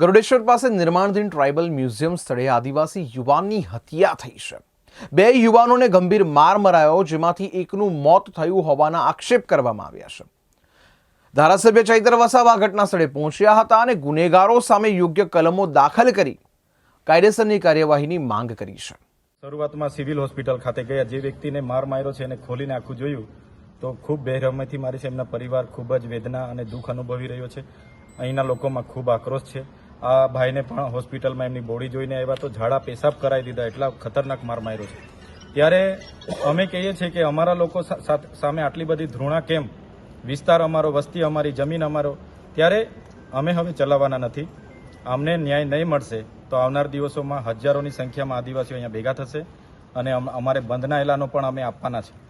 ગરુડેશ્વર પાસે નિર્માણધીન tribal museum સ્થળે આદિવાસી યુવાનની હત્યા થઈ છે. બે યુવાનોને ગંભીર માર મરાયો, જેમાંથી એકનું મોત થયું હોવાના આક્ષેપ કરવામાં આવ્યા છે. ધારાસભ્ય ચૈતર વસાવા ઘટના સ્થળે પહોંચ્યા હતા અને ગુનેગારો સામે યોગ્ય કલમો દાખલ કરી કાયદેસરની કાર્યવાહીની માંગ કરી છે. શરૂઆતમાં સિવિલ હોસ્પિટલ ખાતે ગયા. જે વ્યક્તિને માર માર્યો છે એને ખોલીને આખું જોયું તો ખૂબ બેરહમથી મારી છે. એમના પરિવાર ખૂબ જ વેદના અને દુઃખ અનુભવી રહ્યો છે. અહીંના લોકોમાં ખૂબ આક્રોશ છે. આ ભાઈને પણ હોસ્પિટલમાં એમની બોડી જોઈને આવ્યા તો ઝાડા પેશાબ કરાવી દીધા એટલા ખતરનાક માર માર્યો છે. ત્યારે અમે કહીએ છીએ કે અમારા લોકો સામે આટલી બધી ધૃણા કેમ? વિસ્તાર અમારો, વસ્તી અમારી, જમીન અમારો. ત્યારે અમે હવે ચલાવવાના નથી. અમને ન્યાય નહીં મળશે તો આવનાર દિવસોમાં હજારોની સંખ્યામાં આદિવાસીઓ અહીંયા ભેગા થશે અને અમ- અમારે બંધના એલાનો પણ અમે આપવાના છે.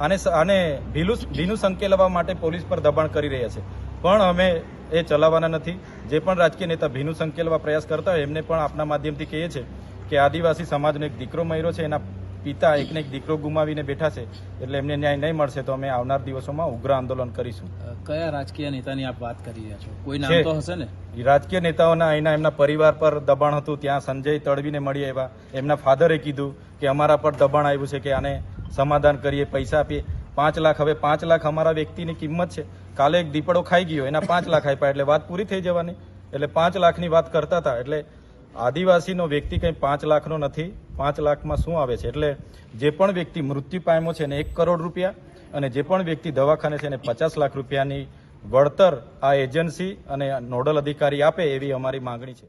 આને આને ભીલું ભીનું સંકેલવા માટે પોલીસ પર દબાણ કરી રહ્યા છે. પણ અમે એ ચલાવવાના નથી. જે પણ રાજકીય નેતા ભીનું સંકેલવા પ્રયાસ કરતા હોય, એમને પણ આપના માધ્યમથી કહીએ છીએ કે આદિવાસી સમાજનો એક દીકરો મર્યો છે, એના પિતા એકને એક દીકરો ગુમાવીને બેઠા છે એટલે એમને ન્યાય નહીં મળશે તો અમે આવનાર દિવસોમાં ઉગ્ર આંદોલન કરીશું. કયા રાજકીય નેતાની આપ વાત કરી રહ્યા છો? કોઈ નામ તો હશે ને? રાજકીય નેતાઓના અહીંના એમના પરિવાર પર દબાણ હતું ત્યાં સંજય તડવીને મળી આવ્યા એમના ફાધરે કીધું કે અમારા પર દબાણ આવ્યું છે કે આને સમાધાન કરીએ પૈસા આપીએ. પાંચ લાખ હવે પાંચ લાખ અમારા વ્યક્તિની કિંમત છે. કાલે એક દીપડો ખાઈ ગયો એના પાંચ લાખ આપ્યા એટલે વાત પૂરી થઈ જવાની. એટલે પાંચ લાખની વાત કરતા હતા એટલે આદિવાસીનો વ્યક્તિ કંઈ પાંચ લાખનો નથી, પાંચ લાખમાં શું આવે છે? એટલે જે પણ વ્યક્તિ મૃત્યુ પામ્યો છે એને એક કરોડ રૂપિયા અને જે પણ વ્યક્તિ દવાખાને છે એને પચાસ લાખ રૂપિયાની વળતર આ એજન્સી અને નોડલ અધિકારી આપે એવી અમારી માંગણી છે.